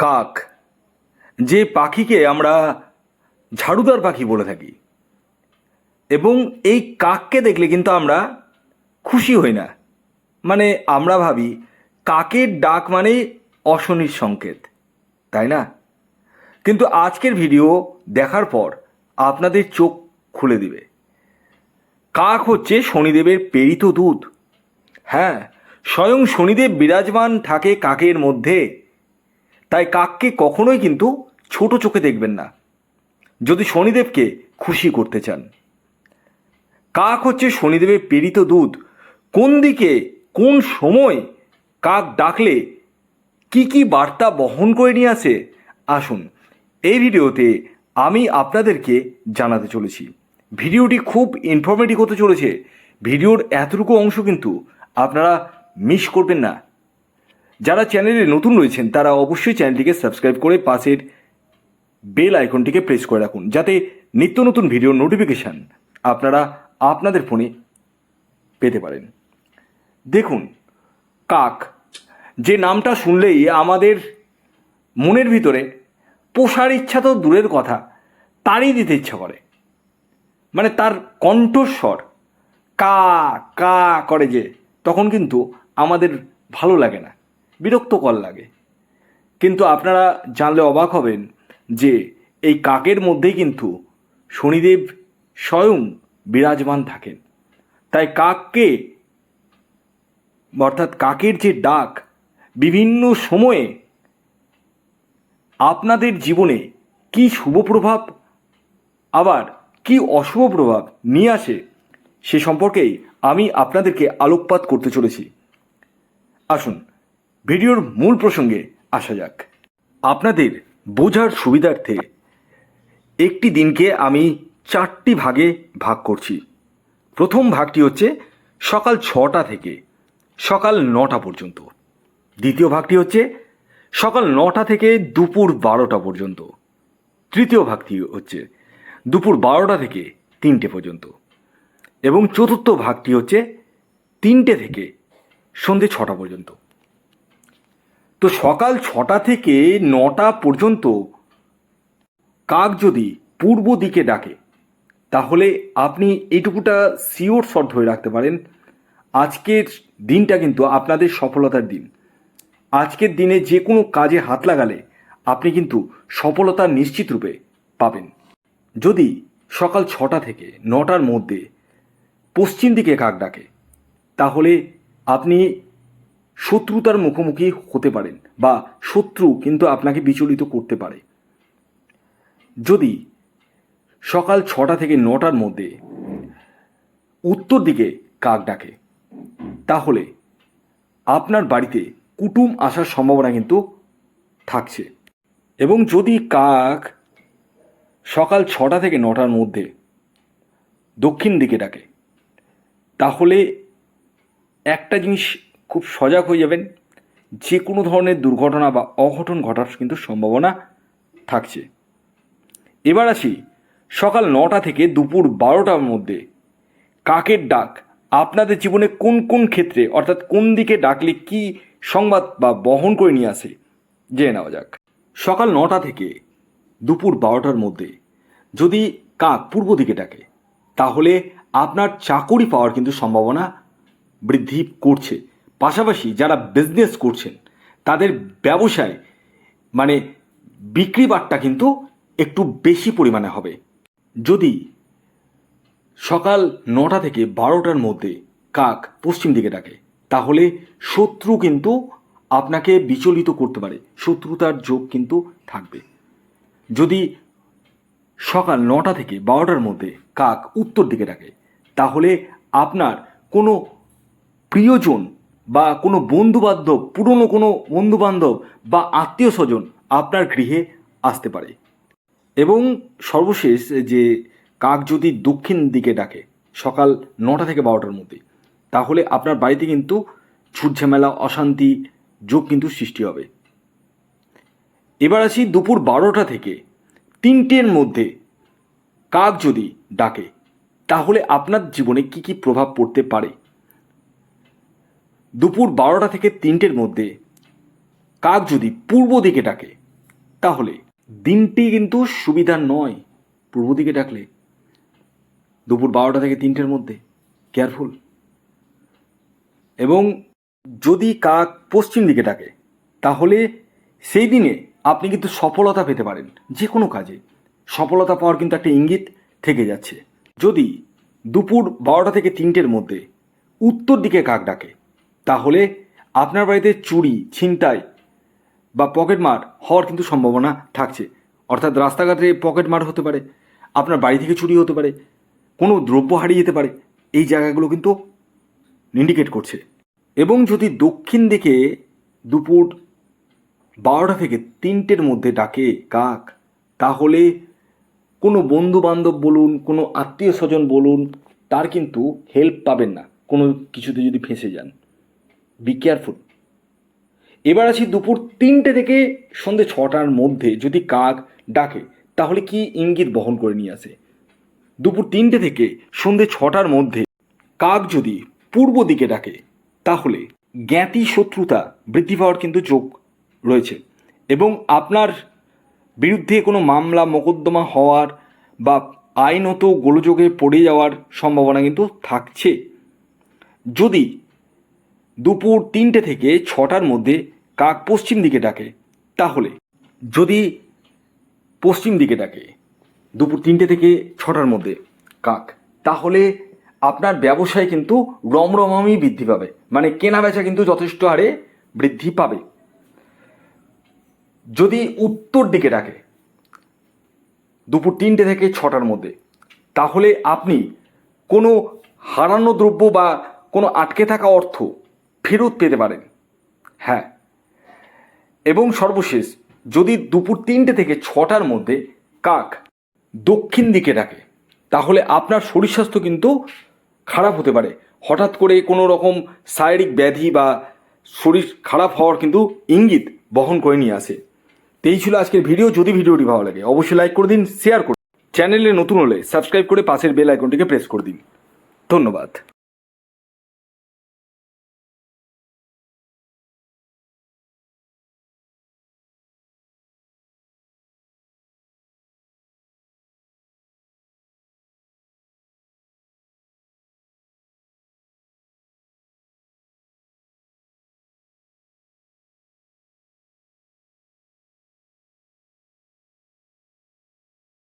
কাক। যে পাখিকে আমরা ঝাড়ুদার পাখি বলে থাকি। এবং এই কাককে দেখলে কিন্তু আমরা খুশি হই না। মানে আমরা ভাবি, কাকের ডাক মানে অশনির সংকেত, তাই না? কিন্তু আজকের ভিডিও দেখার পর আপনাদের চোখ খুলে দিবে। কাক হচ্ছে শনিদেবের প্রেরিত দূত। হ্যাঁ স্বয়ং শনিদেব বিরাজমান থাকে কাকের মধ্যে। তাই কাককে কখনোই কিন্তু ছোট চোখে দেখবেন না। যদি শনিদেবকে খুশি করতে চান। কাক হচ্ছে শনিদেবের প্রেরিত দূত। কোন দিকে, কোন সময় কাক ডাকলে কি কি বার্তা বহন করে নিয়ে আসে, আসুন এই ভিডিওতে আমি আপনাদেরকে জানাতে চলেছি। ভিডিওটি খুব ইনফরমেটিভ হতে চলেছে। ভিডিওর এতটুকু অংশ কিন্তু আপনারা মিস করবেন না। যারা চ্যানেলে নতুন রয়েছেন, তারা অবশ্যই চ্যানেলটিকে সাবস্ক্রাইব করে পাশের বেল আইকনটিকে প্রেস করে রাখুন, যাতে নিত্য নতুন ভিডিওর নোটিফিকেশান আপনারা আপনাদের ফোনে পেতে পারেন। দেখুন, কাক, যে নামটা শুনলেই আমাদের মনের ভিতরে পোষার ইচ্ছা তো দূরের কথা, তারই দিতে ইচ্ছা করে। মানে তার কণ্ঠস্বর, কা কা করে যে, তখন কিন্তু আমাদের ভালো লাগে না। বিরক্তকর লাগে। কিন্তু আপনারা জানলে অবাক হবেন যে এই কাকের মধ্যেই কিন্তু শনিদেব স্বয়ং বিরাজমান থাকেন। তাই কাককে, অর্থাৎ কাকের যে ডাক, বিভিন্ন সময়ে আপনাদের জীবনে কি শুভ প্রভাব, আবার কি অশুভ প্রভাব নিয়ে আসে, সে সম্পর্কেই আমি আপনাদেরকে আলোকপাত করতে চলেছি। আসুন ভিডিওর মূল প্রসঙ্গে আসা যাক। আপনাদের বোঝার সুবিধার্থে একটি দিনকে আমি চারটি ভাগে ভাগ করছি। প্রথম ভাগটি হচ্ছে সকাল ছটা থেকে সকাল নটা পর্যন্ত। দ্বিতীয় ভাগটি হচ্ছে সকাল নটা থেকে দুপুর বারোটা পর্যন্ত। তৃতীয় ভাগটি হচ্ছে দুপুর বারোটা থেকে তিনটে পর্যন্ত। এবং চতুর্থ ভাগটি হচ্ছে তিনটে থেকে সন্ধে ছটা পর্যন্ত। তো সকাল ছটা থেকে নটা পর্যন্ত কাক যদি পূর্ব দিকে ডাকে, তাহলে আপনি এইটুকুটা সিওর শট ধরে রাখতে পারেন। আজকের দিনটা কিন্তু আপনাদের সফলতার দিন। আজকের দিনে যে কোনো কাজে হাত লাগালে আপনি কিন্তু সফলতা নিশ্চিত রূপে পাবেন। যদি সকাল ছটা থেকে নটার মধ্যে পশ্চিম দিকে কাক ডাকে, তাহলে আপনি শত্রুতার মুখোমুখি হতে পারেন বা শত্রু কিন্তু আপনাকে বিচলিত করতে পারে। যদি সকাল ছটা থেকে নটার মধ্যে উত্তর দিকে কাক ডাকে, তাহলে আপনার বাড়িতে কুটুম আসার সম্ভাবনা কিন্তু থাকছে। এবং যদি কাক সকাল ছটা থেকে নটার মধ্যে দক্ষিণ দিকে ডাকে, তাহলে একটা জিনিস খুব সজাগ হয়ে যাবেন। যে কোনো ধরনের দুর্ঘটনা বা অঘটন ঘটার কিন্তু সম্ভাবনা থাকছে। এবার আসি সকাল নটা থেকে দুপুর বারোটার মধ্যে। কাকের ডাক, আপনাদের জীবনে কোন কোন ক্ষেত্রে, অর্থাৎ কোন দিকে ডাকলে কি সংবাদ বা বহন করে নিয়ে আসে, জেনে নেওয়া যাক। সকাল নটা থেকে দুপুর বারোটার মধ্যে যদি কাক পূর্ব দিকে ডাকে, তাহলে আপনার চাকরি পাওয়ার কিন্তু সম্ভাবনা বৃদ্ধি করছে। পাশাপাশি যারা বিজনেস করছেন, তাদের ব্যবসায় মানে বিক্রি বাট্টা কিন্তু একটু বেশি পরিমাণে হবে। যদি সকাল নটা থেকে বারোটার মধ্যে কাক পশ্চিম দিকে ডাকে, তাহলে শত্রু কিন্তু আপনাকে বিচলিত করতে পারে। শত্রুতার যোগ কিন্তু থাকবে। যদি সকাল নটা থেকে বারোটার মধ্যে কাক উত্তর দিকে ডাকে, তাহলে আপনার কোনো প্রিয়জন বা কোনো বন্ধুবান্ধব, পুরনো কোনো বন্ধুবান্ধব বা আত্মীয় স্বজন আপনার গৃহে আসতে পারে। এবং সর্বশেষ যে কাক যদি দক্ষিণ দিকে ডাকে সকাল নটা থেকে বারোটার মধ্যে, তাহলে আপনার বাড়িতে কিন্তু ঝুটঝামেলা, অশান্তি, যোগ কিন্তু সৃষ্টি হবে। এবার আসি দুপুর বারোটা থেকে তিনটের মধ্যে কাক যদি ডাকে, তাহলে আপনার জীবনে কি কি প্রভাব পড়তে পারে? দুপুর বারোটা থেকে তিনটের মধ্যে। কাক যদি পূর্ব দিকে ডাকে, তাহলে দিনটি কিন্তু সুবিধা নয়। পূর্ব দিকে ডাকলে দুপুর বারোটা থেকে তিনটের মধ্যে। কেয়ারফুল এবং যদি কাক পশ্চিম দিকে ডাকে, তাহলে সেই দিনে আপনি কিন্তু সফলতা পেতে পারেন। যে কোনো কাজে। সফলতা পাওয়ার কিন্তু একটা ইঙ্গিত থেকে যাচ্ছে। যদি দুপুর বারোটা থেকে তিনটের মধ্যে উত্তর দিকে কাক ডাকে তাহলে আপনার বাড়িতে চুরি, ছিনতাই বা পকেটমার হওয়ার কিন্তু সম্ভাবনা থাকছে। অর্থাৎ রাস্তাঘাটে পকেটমার হতে পারে, আপনার বাড়ি থেকে চুরি হতে পারে, কোনো দ্রব্য হারিয়ে যেতে পারে, এই জায়গাগুলো কিন্তু ইন্ডিকেট করছে। এবং যদি দক্ষিণ দিকে দুপুর বারোটা থেকে তিনটের মধ্যে ডাকে কাক, তাহলে কোনো বন্ধু বান্ধব বলুন, কোনো আত্মীয় স্বজন বলুন, তার কিন্তু হেল্প পাবেন না। কোনো কিছুতে যদি ফেঁসে যান। বি কেয়ারফুল এবার আছি দুপুর তিনটে থেকে সন্ধে ছটার মধ্যে যদি কাক ডাকে, তাহলে কি ইঙ্গিত বহন করে নিয়ে আসে? দুপুর তিনটে থেকে সন্ধে ছটার মধ্যে কাক যদি পূর্ব দিকে ডাকে, তাহলে জ্ঞাতি শত্রুতা বৃদ্ধি পাওয়ার কিন্তু যোগ রয়েছে। এবং আপনার বিরুদ্ধে কোনো মামলা, মোকদ্দমা হওয়ার বা আইনত গোলযোগে পড়ে যাওয়ার সম্ভাবনা কিন্তু থাকছে। যদি দুপুর তিনটে থেকে ছটার মধ্যে কাক পশ্চিম দিকে ডাকে। তাহলে, যদি পশ্চিম দিকে ডাকে, দুপুর তিনটে থেকে ছটার মধ্যে কাক, তাহলে আপনার ব্যবসায় কিন্তু রমরমামি বৃদ্ধি পাবে। মানে কেনা বেচা কিন্তু যথেষ্ট হারে বৃদ্ধি পাবে। যদি উত্তর দিকে ডাকে, দুপুর তিনটে থেকে ছটার মধ্যে, তাহলে আপনি কোনো হারানো দ্রব্য বা কোনো আটকে থাকা অর্থ ফেরত পেতে পারেন। হ্যাঁ। এবং সর্বশেষ, যদি দুপুর তিনটে থেকে ছটার মধ্যে কাক দক্ষিণ দিকে ডাকে, তাহলে আপনার শরীর স্বাস্থ্য কিন্তু খারাপ হতে পারে। হঠাৎ করে কোনো রকম শারীরিক ব্যাধি বা শরীর খারাপ হওয়ার কিন্তু ইঙ্গিত বহন করে নিয়ে আসে। এই ছিল আজকের ভিডিও। যদি ভিডিওটি ভালো লাগে, অবশ্যই লাইক করে দিন শেয়ার করুন চ্যানেলে নতুন হলে সাবস্ক্রাইব করে পাশের বেল আইকনটিকে প্রেস করে দিন। ধন্যবাদ।